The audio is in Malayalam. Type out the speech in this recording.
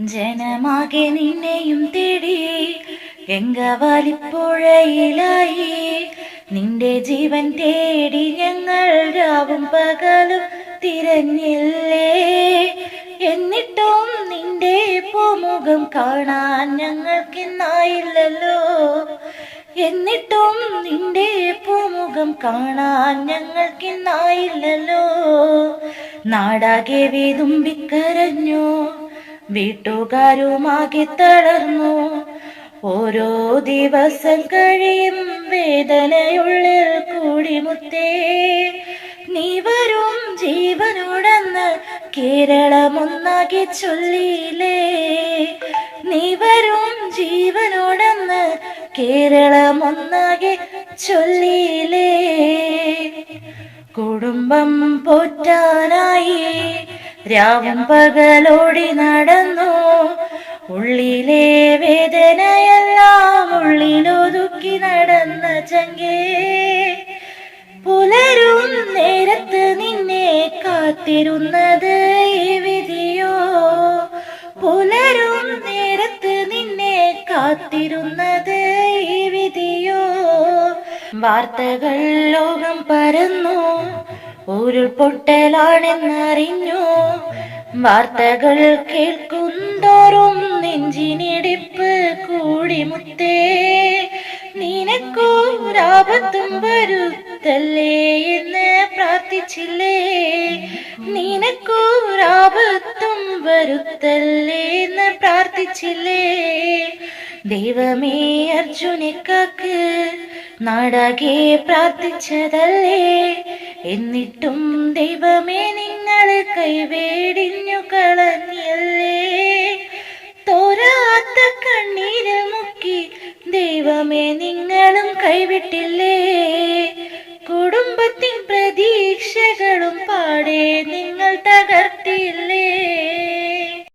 ജനമാകെ നിന്നെയും തേടി എങ്കവാലിപ്പുഴയിലായി നിന്റെ ജീവൻ തേടി ഞങ്ങൾ രാവും പകലും തിരഞ്ഞില്ലേ? എന്നിട്ടും നിന്റെ പൂമുഖം കാണാൻ ഞങ്ങൾക്കിന്നായില്ലല്ലോ. എന്നിട്ടും നിന്റെ പൂമുഖം കാണാൻ ഞങ്ങൾക്കിന്നായില്ലല്ലോ. നാടാകെ വേതുമ്പിക്കരഞ്ഞു. വീട്ടുകാരുമാകെ തളർന്നു. ഓരോ ദിവസം കഴിയും വേദനയുള്ളിൽ കൂടിമുത്തേ. നീ വരും ജീവനോടെന്ന് കേരളമൊന്നാകെ ചൊല്ലിയില്ലേ. നീ വരും ജീവനോടെന്ന് കേരളമൊന്നാകെ ചൊല്ലിയില്ലേ. കുടുംബം പോറ്റാനായി രാവും പകലോടി നടന്നു. ഉള്ളിലെ വേദനയെല്ലാം ഉള്ളിലൊതുക്കി നടന്ന ചങ്കേ. പുലരും നേരത്ത് നിന്നെ കാത്തിരുന്നത് വിധിയോ? പുലരും നേരത്ത് നിന്നെ കാത്തിരുന്നത് വിധിയോ? വാർത്തകൾ ലോകം പരന്നു. ഉരുൾപൊട്ടലാണെന്നറിഞ്ഞു. വാർത്തകൾ കേൾക്കുന്തോറും നെഞ്ചിനിടിപ്പ് കൂടി മുത്തേ നിനക്കൂരാപത്തും വരുത്തല്ലേ എന്ന് പ്രാർത്ഥിച്ചില്ലേ? നിനക്കൂരാപത്തും വരുത്തല്ലേ എന്ന് പ്രാർത്ഥിച്ചില്ലേ? ദൈവമേ അർജുനക്കാക്ക് നാടാകെ പ്രാർത്ഥിച്ചതല്ലേ? എന്നിട്ടും ദൈവമേ നിങ്ങൾ കൈവേടിഞ്ഞു കളഞ്ഞല്ലേ? തോരാത്ത കണ്ണീര് മുക്കി ദൈവമേ നിങ്ങളും കൈവിട്ടില്ലേ? കുടുംബത്തിൻ പ്രതീക്ഷകളും പാടെ നിങ്ങൾ തകർത്തില്ലേ?